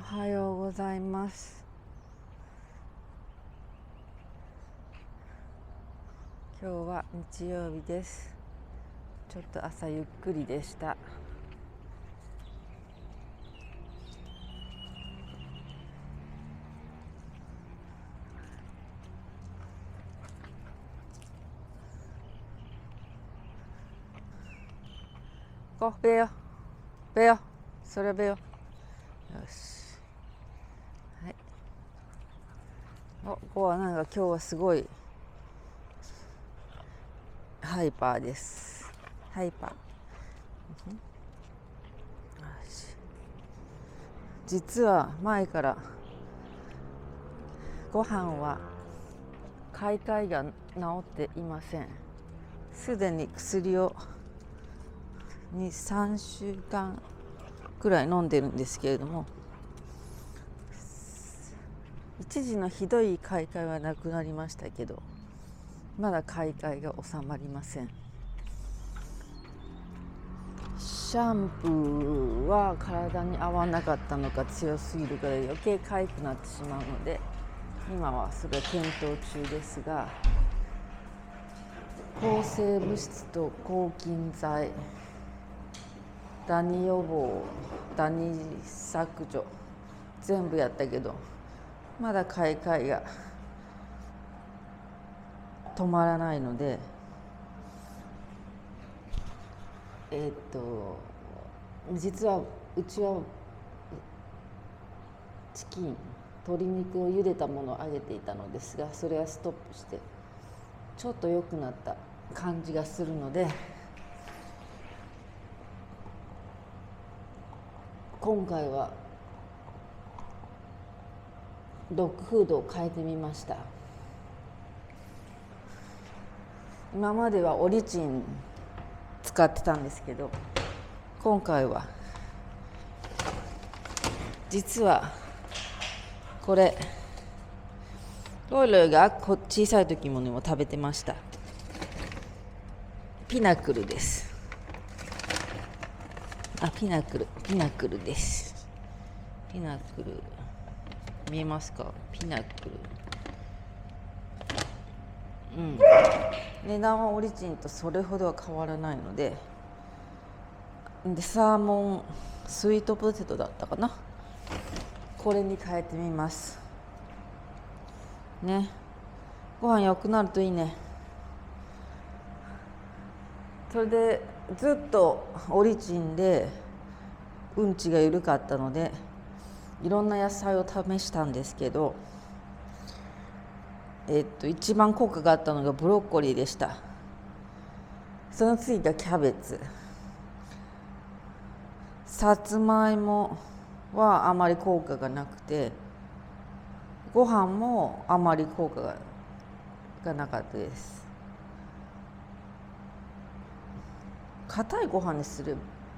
おはようございます。今日は日曜日です。ちょっと朝ゆっくりでした。こべよべよそれべよよしはいおここはなんか今日はすごいハイパーです。ハイパー、実は前からご飯は買い替えが治っていません。すでに薬を23週間くらい飲んでるんですけれども一時のひどい買い替えはなくなりましたけどまだ買い替えが収まりません。シャンプーは体に合わなかったのか強すぎるから余計かゆくなってしまうので今はそれは検討中ですが抗生物質と抗菌剤ダニ予防ダニ削除全部やったけどまだ買い替えが止まらないのでえっ、と実はうちはチキン鶏肉を茹でたものを揚げていたのですがそれはストップしてちょっと良くなった感じがするので今回はドッグフードを変えてみました。今まではオリチン使ってたんですけど今回は実はこれロイロイが小さい時もにも食べてました。ピナクルです。あピナクルピナクルです。ピナクル。見えますか？ピナクルうん。値段はオリジンとそれほどは変わらないので。でサーモンスイートポテトだったかな？これに変えてみます。ね。ご飯良くなるといいね。それでずっとオリジンでうんちが緩かったのでいろんな野菜を試したんですけど、えっと一番効果があったのがブロッコリーでした。その次がキャベツ。さつまいもはあまり効果がなくてご飯もあまり効果ががなかったです。硬いご飯にすれ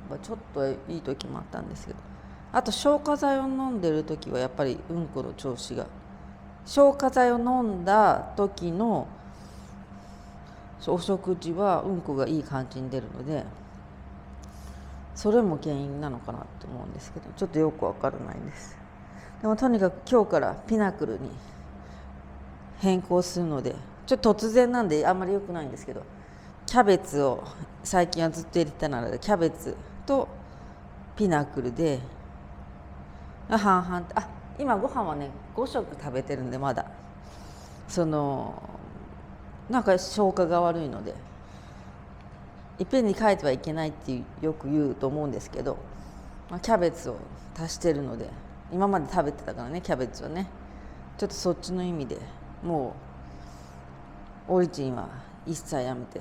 ばちょっといい時もあったんですけど。あと消化剤を飲んでる時はやっぱりうんこの調子が。消化剤を飲んだ時のお食事はうんこがいい感じに出るのでそれも原因なのかなと思うんですけどちょっとよくわからないです。でもとにかく今日からピナクルに変更するのでちょっと突然なんであんまり良くないんですけどキャベツを最近はずっと入れてたのでキャベツとピナクルで半々。あ今ご飯はね5食食べてるんでまだ。そのなんか消化が悪いのでいっぺんに変えてはいけないってよく言うと思うんですけど、まあ、キャベツを足してるので今まで食べてたからねキャベツはね。ちょっとそっちの意味でもうオリジンは一切やめて。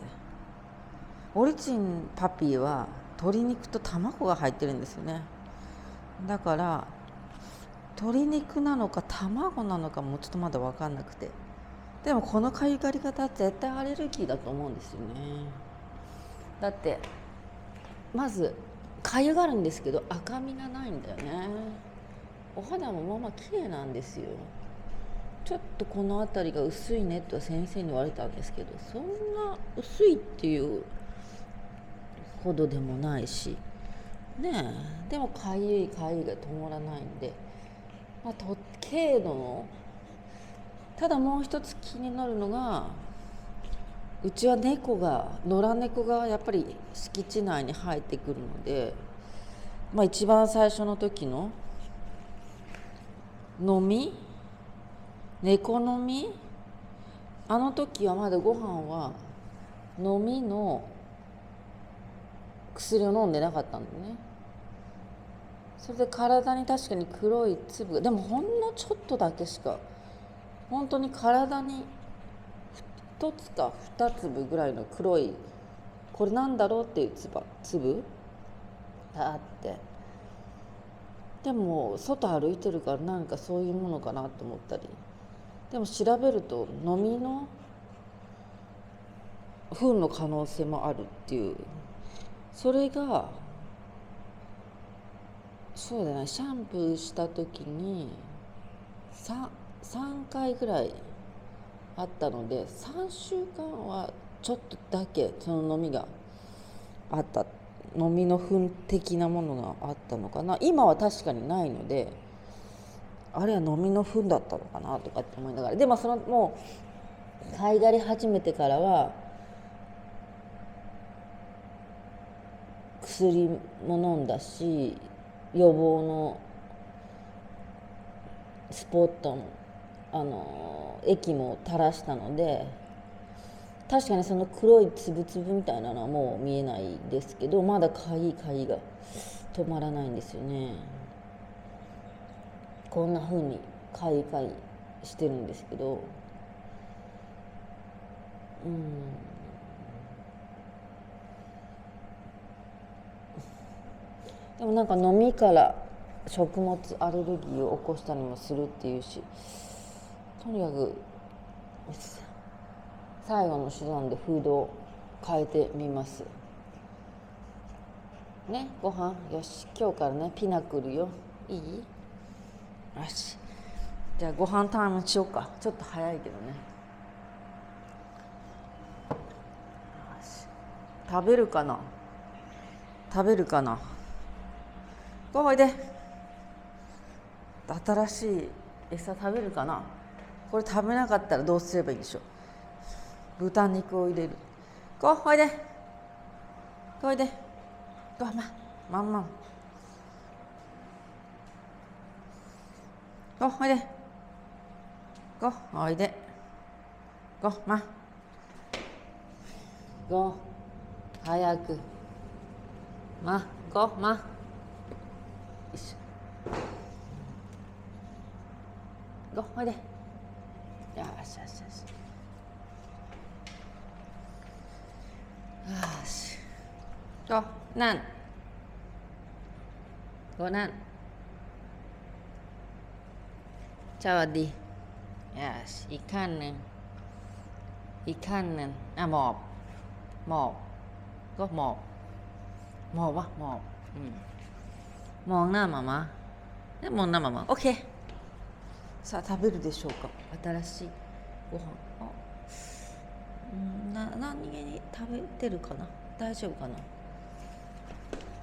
オリジンパピーは鶏肉と卵が入ってるんですよね。だから鶏肉なのか卵なのかもちょっとまだ分かんなくて。でもこのかゆがり方絶対アレルギーだと思うんですよね。だってまずかゆがるんですけど赤みがないんだよね。お肌もまあまあ綺麗なんですよ。ちょっとこの辺りが薄いねと先生に言われたんですけどそんな薄いっていうほどでもないし。ねえ。でもかゆいかゆいが止まらないんで。まあ、と軽度の？ただもう一つ気になるのがうちは猫が野良猫がやっぱり敷地内に入ってくるので、まあ、一番最初の時の飲み猫飲みあの時はまだご飯は飲みの薬を飲んでなかったんだね。それで体に確かに黒い粒。がでもほんのちょっとだけしか。本当に体に1つか2粒ぐらいの黒いこれなんだろうっていう粒粒？があって。でも外歩いてるからなんかそういうものかなと思ったり。でも調べると飲みの糞の可能性もあるっていう。それがそうだね。シャンプーした時に 3, 3回ぐらいあったので3週間はちょっとだけその飲みがあった。飲みの糞的なものがあったのかな。今は確かにないのであれは飲みの糞だったのかなとかって思いながら。でもそのもう飼いがり始めてからは薬も飲んだし予防のスポットのあの液も垂らしたので確かにその黒いつぶつぶみたいなのはもう見えないですけどまだかゆいかゆいが止まらないんですよね。こんな風にかゆいかゆいしてるんですけど。うん。でもなんか飲みから食物アレルギーを起こしたりもするっていうしとにかく最後の手段でフードを変えてみます。ねご飯？よし今日からねピナクルよ。いい？よし。じゃあご飯タイムしようか。ちょっと早いけどね。食べるかな？食べるかな？ごおいで。新しい餌食べるかな？これ食べなかったらどうすればいいんでしょう？豚肉を入れる。ごおいで。ごおいで。ごままんまん。ごおいで。ごおいで。ごま。ご早く。ま。ごま。Go hadi. Yavaş yavaş yavaş. Go. Nan. Go Nan. Çavadi. Yes. อีกขั้นนึ่อีกขั้นหนึ่อะหมอบ หมอบ ก็หมอบ หมอบวะหมอบ อืม มองหน้าママねมองหน้าママ OK さあ食べるでしょうか新しいご飯あうんな何気に食べてるかな大丈夫かな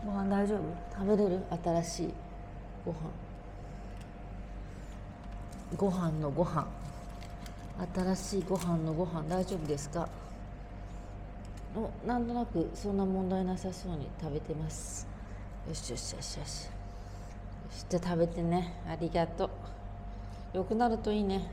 ご飯大丈夫食べれる新しいご飯ご飯のご飯新しいご飯のご飯大丈夫ですかおなんとなくそんな問題なさそうに食べてますよしよしよしよし じゃあ食べてね。ありがとう。よくなるといいね。